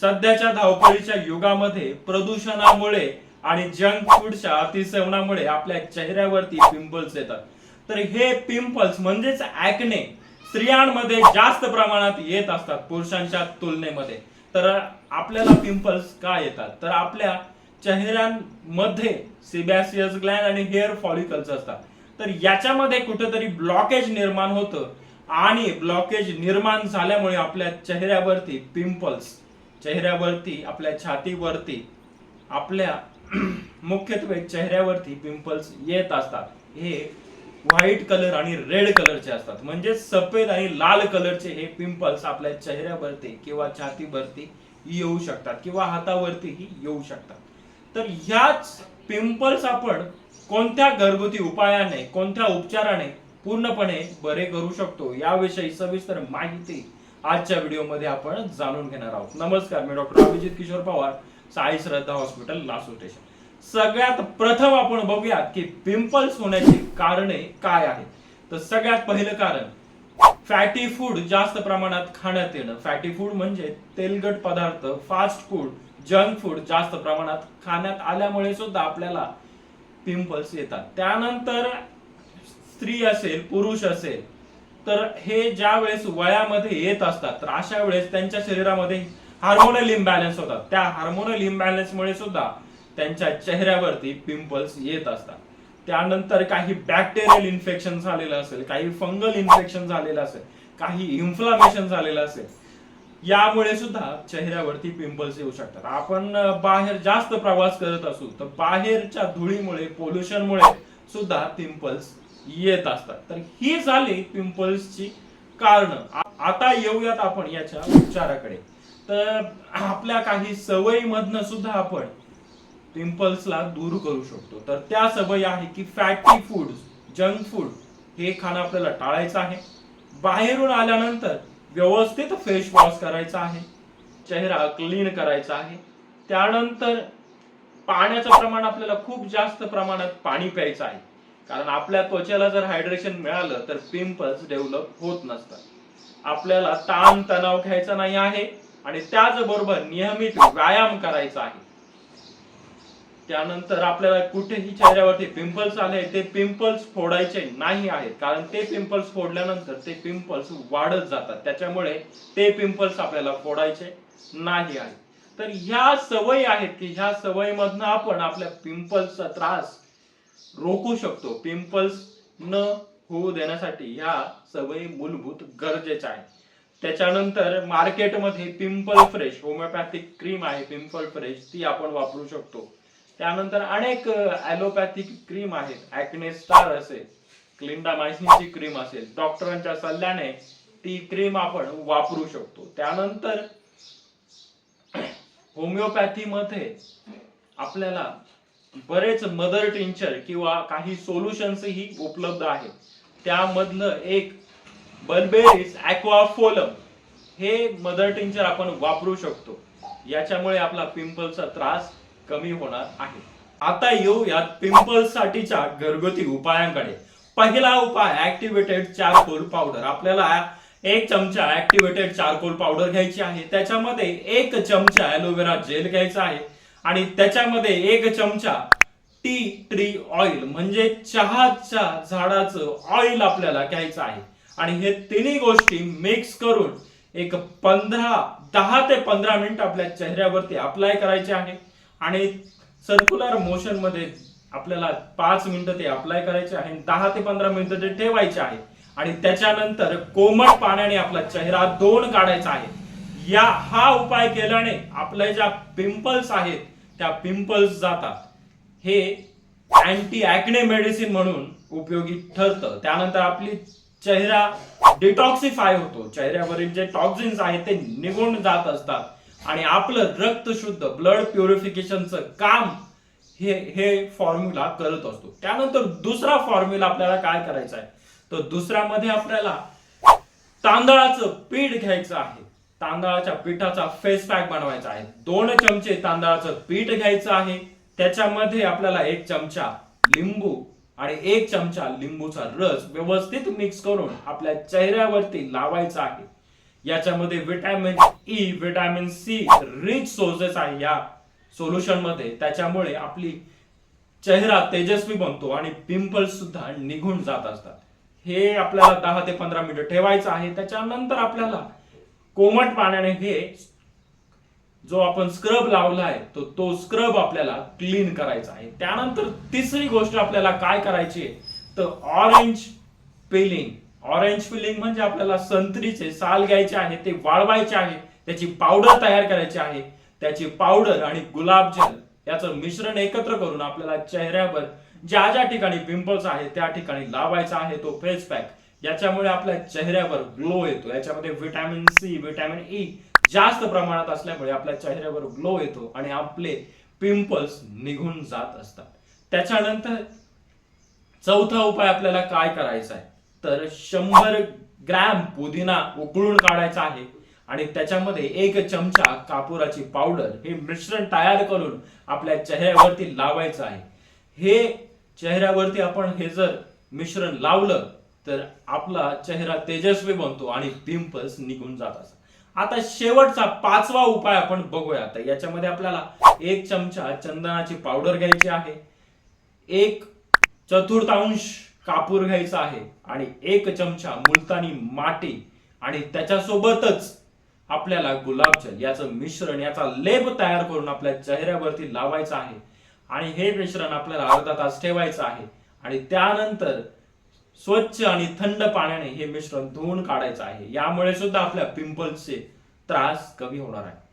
सध्याच्या धावपळीच्या युगामध्ये प्रदूषणामुळे आणि जंक फूडच्या अतिसेवनामुळे आपल्या चेहऱ्यावरती पिंपल्स येतात. तर हे पिंपल्स म्हणजेच ऍक्ने स्त्रियांमध्ये जास्त प्रमाणात येत असतात पुरुषांच्या तुलनेमध्ये. तर आपल्याला पिंपल्स का येतात? तर आपल्या चेहऱ्यांमध्ये सिबॅसियस ग्लॅन आणि हेअर फॉलिकल्स असतात. तर याच्यामध्ये कुठेतरी ब्लॉकेज निर्माण होतं आणि ब्लॉकेज निर्माण झाल्यामुळे आपल्या चेहऱ्यावरती पिंपल्स चेहऱ्यावरती आपल्या छातीवरती आपल्या मुख्यत्वे चेहऱ्यावरती पिंपल्स येत असतात. हे व्हाईट कलर आणि रेड कलरचे असतात. म्हणजे सफेद आणि लाल कलरचे हे पिंपल्स आपल्या चेहऱ्यावरती किंवा छातीवरती येऊ शकतात किंवा हातावरतीही येऊ शकतात. तर ह्याच पिंपल्स आपण कोणत्या घरगुती उपायाने कोणत्या उपचाराने पूर्णपणे बरे करू शकतो याविषयी सविस्तर माहिती आजच्या व्हिडिओमध्ये आपण जाणून घेणार आहोत. नमस्कार मी doctor Abhijit Kishor Pawar Sai Shraddha hospital Lasur station. सगळ्यात प्रथम आपण बघूयात की पिंपल्स होण्याची कारणे काय आहेत. तर सगळ्यात पहिलं कारण फॅटी फूड जास्त प्रमाणात खाण्यात येणं. फॅटी फूड म्हणजे तेलकट पदार्थ फास्ट फूड जंक फूड जास्त प्रमाणात खाण्यात आल्यामुळे सुद्धा आपल्याला पिंपल्स येतात. त्यानंतर स्त्री असेल पुरुष असेल तर हे ज्या वेळेस वयामध्ये येत असतात तर अशा वेळेस त्यांच्या शरीरामध्ये हार्मोनल इम्बॅलन्स होतात. त्या हार्मोनल इम्बॅलन्समुळे सुद्धा त्यांच्या चेहऱ्यावरती पिंपल्स येत असतात. त्यानंतर काही बॅक्टेरियल इन्फेक्शन झालेलं असेल काही फंगल इन्फेक्शन झालेलं असेल काही इन्फ्लामेशन झालेलं असेल यामुळे सुद्धा चेहऱ्यावरती पिंपल्स येऊ शकतात. आपण बाहेर जास्त प्रवास करत असू तर बाहेरच्या धुळीमुळे पोल्युशनमुळे सुद्धा पिंपल्स येत असतात. तर ही झाली पिंपल्सची कारण. आता येऊयात आपण याच्या उपचाराकडे तर आपल्या काही सवयीमधनं सुद्धा आपण पिंपल्सला दूर करू शकतो. तर त्या सवयी आहे की फॅटी फूड जंक फूड हे खाणं आपल्याला टाळायचं आहे. बाहेरून आल्यानंतर व्यवस्थित फेस वॉश करायचा आहे. चेहरा क्लीन करायचा आहे. त्यानंतर पाण्याचं प्रमाण आपल्याला खूप जास्त प्रमाणात पाणी प्यायचं आहे. कारण आपल्या त्वचेला जर हायड्रेशन मिळालं तर पिंपल्स डेव्हलप होत नसतात. आपल्याला ताण तणाव घ्यायचा नाही आहे आणि त्याचबरोबर नियमित व्यायाम करायचा आहे. त्यानंतर आपल्याला कुठेही चेहऱ्यावरती पिंपल्स आले ते पिंपल्स फोडायचे नाही आहेत. कारण ते पिंपल्स फोडल्यानंतर ते पिंपल्स वाढत जातात. त्याच्यामुळे ते पिंपल्स आपल्याला फोडायचे नाही आहे तर ह्या सवयी आहेत की ह्या सवयीमधनं आपण आपल्या पिंपल्सचा त्रास रोखू शकतो. पिंपल्स न होऊ देण्यासाठी ह्या सवयी मूलभूत गरजेच्या आहेत. त्याच्यानंतर मार्केटमध्ये पिंपल फ्रेश होमिओपॅथिक क्रीम आहे. पिंपल फ्रेश ती आपण वापरू शकतो. त्यानंतर अनेक ॲलोपॅथिक क्रीम आहेत. ॲक्ने स्टार असेल क्लिंडामायसिनची क्रीम असेल डॉक्टरांच्या सल्ल्याने ती क्रीम आपण वापरू शकतो. त्यानंतर होमिओपॅथी मध्ये आपल्याला बरेच मदर टिंचर किंवा काही सोल्युशन्स ही उपलब्ध आहेत. त्यामधलं एक बल्बेरिस अॅक्वाफोलम हे मदर टिंचर आपण वापरू शकतो. याच्यामुळे आपला पिंपलचा त्रास कमी होणार आहे. आता येऊयात पिंपल्स साठीच्या घरगुती उपायांकडे. पहिला उपाय ऍक्टिव्हेटेड चारकोल पावडर आपल्याला एक चमचा ऍक्टिव्हेटेड चारकोल पावडर घ्यायची आहे. त्याच्यामध्ये एक चमचा ॲलोवेरा जेल घ्यायचा आहे. आणि त्याच्यामध्ये एक चमचा टी ट्री ऑइल म्हणजे चहाच्या झाडाचं ऑइल आपल्याला घ्यायचं आहे. आणि हे तिन्ही गोष्टी मिक्स करून एक पंधरा दहा ते पंधरा मिनिट आपल्या चेहऱ्यावरती अप्लाय करायचे आहे. आणि सर्क्युलर मोशनमध्ये आपल्याला पाच मिनिटं ते अप्लाय करायचे आहे दहा ते पंधरा मिनिटं ते ठेवायचे आहे. आणि त्याच्यानंतर कोमट पाण्याने आपला चेहरा दोन काढायचा आहे. या हा उपाय केल्याने आपल्या ज्या पिंपल्स आहेत त्या पिंपल्स जातात. हे अँटी ऍक्ने मेडिसिन म्हणून उपयोगी ठरतं. त्यानंतर आपली चेहरा डिटॉक्सिफाय होतो. चेहऱ्यावरील जे टॉक्झिन्स आहेत ते निघून जात असतात. आणि आपलं रक्त शुद्ध ब्लड प्युरिफिकेशनचं काम हे हे फॉर्म्युला करत असतो. त्यानंतर दुसरा फॉर्म्युला आपल्याला काय करायचा आहे? तर दुसऱ्यामध्ये आपल्याला तांदळाचं पीठ घ्यायचं आहे. तांदळाच्या पिठाचा फेस पॅक बनवायचा आहे. दोन चमचे तांदळाचं पीठ घ्यायचं आहे. त्याच्यामध्ये आपल्याला एक चमचा लिंबू आणि एक चमचा लिंबूचा रस व्यवस्थित मिक्स करून आपल्या चेहऱ्यावरती लावायचा आहे. याच्यामध्ये vitamin E vitamin C rich sources आहे या सोल्युशनमध्ये. त्याच्यामुळे आपली चेहरा तेजस्वी बनतो आणि पिंपल्स सुद्धा निघून जात असतात. हे आपल्याला दहा ते पंधरा मिनिट ठेवायचं आहे. त्याच्यानंतर आपल्याला कोमट पाण्याने घे जो आपण स्क्रब लावला आहे तो तो स्क्रब आपल्याला क्लीन करायचा आहे. त्यानंतर तिसरी गोष्ट आपल्याला काय करायची आहे? तर ऑरेंज पिलिंग ऑरेंज पिलिंग म्हणजे आपल्याला संत्रीचे साल घ्यायचे आहे ते वाळवायचे आहे त्याची पावडर तयार करायची आहे. त्याची पावडर आणि गुलाबजल याचं मिश्रण एकत्र करून आपल्याला चेहऱ्यावर ज्या ज्या ठिकाणी पिंपल्स आहे त्या ठिकाणी लावायचा आहे तो फेस पॅक याच्यामुळे आपल्या चेहऱ्यावर ग्लो येतो. याच्यामध्ये व्हिटॅमिन सी व्हिटॅमिन ई जास्त प्रमाणात असल्यामुळे आपल्या चेहऱ्यावर ग्लो येतो आणि आपले पिंपल्स निघून जात असतात. त्याच्यानंतर चौथा उपाय आपल्याला काय करायचा आहे? तर शंभर ग्रॅम पुदिना उकळून काढायचा आहे आणि त्याच्यामध्ये एक चमचा कापुराची पावडर हे मिश्रण तयार करून आपल्या चेहऱ्यावरती लावायचं आहे. हे चेहऱ्यावरती आपण हे जर मिश्रण लावलं तर आपला चेहरा तेजस्वी बनतो आणि पिंपल्स निघून जात आता शेवटचा पाचवा उपाय आपण बघूया. आता याच्यामध्ये आपल्याला एक चमचा चंदनाची पावडर घ्यायची आहे. एक चतुर्थांश कापूर घ्यायचा आहे आणि एक चमचा मुलतानी माटी. आणि त्याच्यासोबतच आपल्याला गुलाबजल याचं मिश्रण याचा लेप तयार करून आपल्या चेहऱ्यावरती लावायचा आहे. आणि हे मिश्रण आपल्याला अर्धा तास ठेवायचं आहे. आणि त्यानंतर स्वच्छ आणि थंड पाण्याने हे मिश्रण धुवून काढायचं आहे. यामुळे सुद्धा आपल्या पिंपल्सचे त्रास कमी होणार आहे.